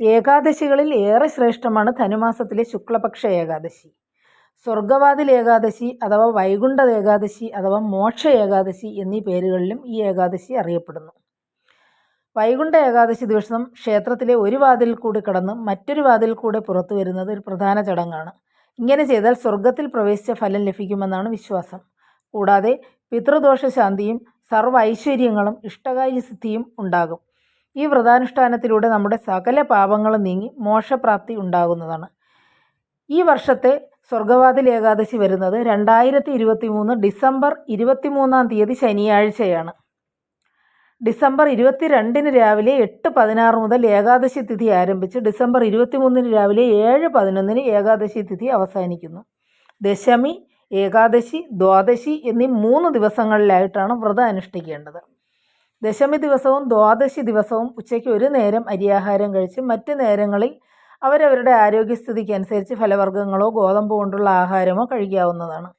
ഏകാദശികളിൽ ഏറെ ശ്രേഷ്ഠമാണ് ധനുമാസത്തിലെ ശുക്ലപക്ഷ ഏകാദശി. സ്വർഗവാതിൽ ഏകാദശി അഥവാ വൈകുണ്ഠ ഏകാദശി അഥവാ മോക്ഷ ഏകാദശി എന്നീ പേരുകളിലും ഈ ഏകാദശി അറിയപ്പെടുന്നു. വൈകുണ്ഠ ഏകാദശി ദിവസം ക്ഷേത്രത്തിലെ ഒരു വാതിൽ കൂടി കടന്ന് മറ്റൊരു വാതിൽ കൂടെ പുറത്തു വരുന്നത് ഒരു പ്രധാന ചടങ്ങാണ്. ഇങ്ങനെ ചെയ്താൽ സ്വർഗത്തിൽ പ്രവേശിച്ച ഫലം ലഭിക്കുമെന്നാണ് വിശ്വാസം. കൂടാതെ പിതൃദോഷ ശാന്തിയും സർവ ഐശ്വര്യങ്ങളും ഇഷ്ടകാര്യസിദ്ധിയും ഉണ്ടാകും. ഈ വ്രതാനുഷ്ഠാനത്തിലൂടെ നമ്മുടെ സകല പാപങ്ങളും നീങ്ങി മോക്ഷപ്രാപ്തി ഉണ്ടാകുന്നതാണ്. ഈ വർഷത്തെ സ്വർഗവാതിൽ ഏകാദശി വരുന്നത് രണ്ടായിരത്തി ഇരുപത്തി മൂന്ന് ഡിസംബർ ഇരുപത്തി മൂന്നാം തീയതി ശനിയാഴ്ചയാണ്. ഡിസംബർ ഇരുപത്തിരണ്ടിന് രാവിലെ എട്ട് പതിനാറ് മുതൽ ഏകാദശി തിഥി ആരംഭിച്ച് ഡിസംബർ ഇരുപത്തിമൂന്നിന് രാവിലെ ഏഴ് പതിനൊന്നിന് ഏകാദശി തിഥി അവസാനിക്കുന്നു. ദശമി ഏകാദശി ദ്വാദശി എന്നീ മൂന്ന് ദിവസങ്ങളിലായിട്ടാണ് വ്രതം അനുഷ്ഠിക്കേണ്ടത്. ദശമി ദിവസവും ദ്വാദശി ദിവസവും ഉച്ചയ്ക്ക് ഒരു നേരം അരിയാഹാരം കഴിച്ച് മറ്റ് നേരങ്ങളിൽ അവരവരുടെ ആരോഗ്യസ്ഥിതിക്ക് അനുസരിച്ച് ഫലവർഗങ്ങളോ ഗോതമ്പ് കൊണ്ടുള്ള ആഹാരമോ കഴിക്കാവുന്നതാണ്.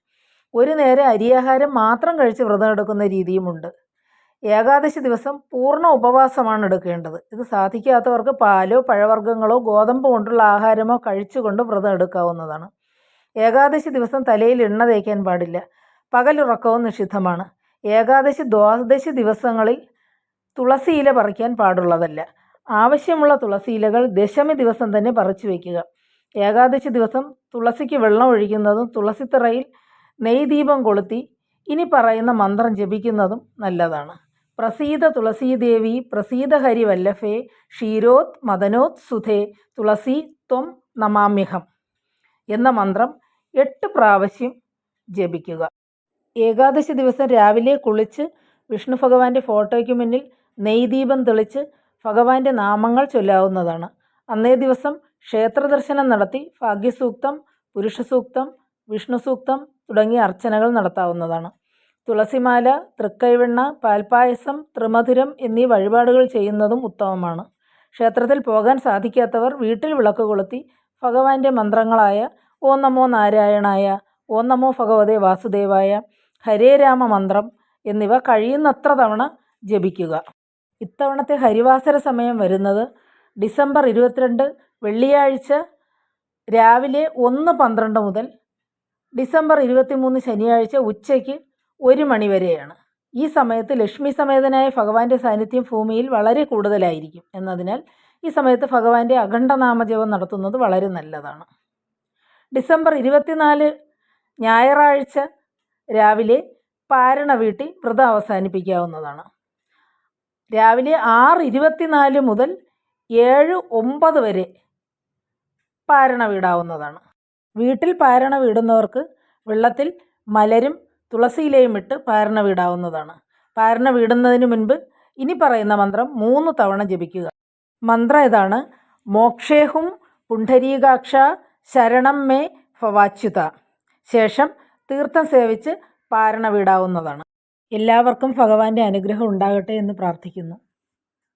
ഒരു നേരം അരിയാഹാരം മാത്രം കഴിച്ച് വ്രതം എടുക്കുന്ന രീതിയുമുണ്ട്. ഏകാദശി ദിവസം പൂർണ ഉപവാസമാണ് എടുക്കേണ്ടത്. ഇത് സാധിക്കാത്തവർക്ക് പാലോ പഴവർഗങ്ങളോ ഗോതമ്പ് കൊണ്ടുള്ള ആഹാരമോ കഴിച്ചുകൊണ്ട് വ്രതം എടുക്കാവുന്നതാണ്. ഏകാദശി ദിവസം തലയിൽ എണ്ണ തേക്കാൻ പാടില്ല. പകലുറക്കവും നിഷിദ്ധമാണ്. ഏകാദശി ദ്വാദശി ദിവസങ്ങളിൽ തുളസിയില പറിക്കാൻ പാടുള്ളതല്ല. ആവശ്യമുള്ള തുളസിയിലകൾ ദശമി ദിവസം തന്നെ പറിച്ചു വയ്ക്കുക ഏകാദശി ദിവസം തുളസിക്ക് വെള്ളം ഒഴിക്കുന്നതും തുളസിത്തറയിൽ നെയ്ദീപം കൊളുത്തി ഇനി പറയുന്ന മന്ത്രം ജപിക്കുന്നതും നല്ലതാണ്. പ്രസീത തുളസീദേവി പ്രസീത ഹരി വല്ലഭേ ക്ഷീരോത് മദനോത് സുധേ തുളസി ത്വം നമാമ്യഹം എന്ന മന്ത്രം എട്ട് പ്രാവശ്യം ജപിക്കുക. ഏകാദശി ദിവസം രാവിലെ കുളിച്ച് വിഷ്ണു ഭഗവാന്റെ ഫോട്ടോയ്ക്ക് മുന്നിൽ നെയ്ദീപം തെളിച്ച് ഭഗവാന്റെ നാമങ്ങൾ ചൊല്ലാവുന്നതാണ്. അന്നേ ദിവസം ക്ഷേത്രദർശനം നടത്തി ഭാഗ്യസൂക്തം പുരുഷസൂക്തം വിഷ്ണുസൂക്തം തുടങ്ങിയ അർച്ചനകൾ നടത്താവുന്നതാണ്. തുളസിമാല തൃക്കൈവെണ്ണ പാൽപായസം ത്രിമധുരം എന്നീ വഴിപാടുകൾ ചെയ്യുന്നതും ഉത്തമമാണ്. ക്ഷേത്രത്തിൽ പോകാൻ സാധിക്കാത്തവർ വീട്ടിൽ വിളക്ക് കൊളുത്തി ഭഗവാന്റെ മന്ത്രങ്ങളായ ഓ നമോ നാരായണായ ഓ നമോ ഭഗവതേ വാസുദേവായ ഹരേ രാമ മന്ത്രം എന്നിവ കഴിയുന്നത്ര തവണ ജപിക്കുക. ഇത്തവണത്തെ ഹരിവാസര സമയം വരുന്നത് ഡിസംബർ ഇരുപത്തിരണ്ട് വെള്ളിയാഴ്ച രാവിലെ ഒന്ന് പന്ത്രണ്ട് മുതൽ ഡിസംബർ ഇരുപത്തിമൂന്ന് ശനിയാഴ്ച ഉച്ചയ്ക്ക് ഒരു മണി വരെയാണ്. ഈ സമയത്ത് ലക്ഷ്മി സമേതനായ ഭഗവാന്റെ സാന്നിധ്യം ഭൂമിയിൽ വളരെ കൂടുതലായിരിക്കും. എന്നതിനാൽ ഈ സമയത്ത് ഭഗവാന്റെ അഖണ്ഡനാമജപം നടത്തുന്നത് വളരെ നല്ലതാണ്. ഡിസംബർ ഇരുപത്തിനാല് ഞായറാഴ്ച രാവിലെ പാരണ വീട്ടി വ്രതം അവസാനിപ്പിക്കാവുന്നതാണ്. രാവിലെ ആറ് ഇരുപത്തിനാല് മുതൽ ഏഴ് ഒമ്പത് വരെ പാരണ വീടാവുന്നതാണ്. വീട്ടിൽ പാരണ വീടുന്നവർക്ക് വെള്ളത്തിൽ മലരും തുളസിയിലയും ഇട്ട് പാരണ വീടാവുന്നതാണ്. പാരണ വീടുന്നതിന് മുൻപ് ഇനി പറയുന്ന മന്ത്രം മൂന്ന് തവണ ജപിക്കുക. മന്ത്രം ഇതാണ് മോക്ഷേഹും പുണ്ഡരീകാക്ഷ ശരണം മേ ഫവാച്യുത ശേഷം തീർത്ഥം സേവിച്ച് പാരണ വീടാവുന്നതാണ്. എല്ലാവർക്കും ഭഗവാന്റെ അനുഗ്രഹം ഉണ്ടാകട്ടെ എന്ന് പ്രാർത്ഥിക്കുന്നു.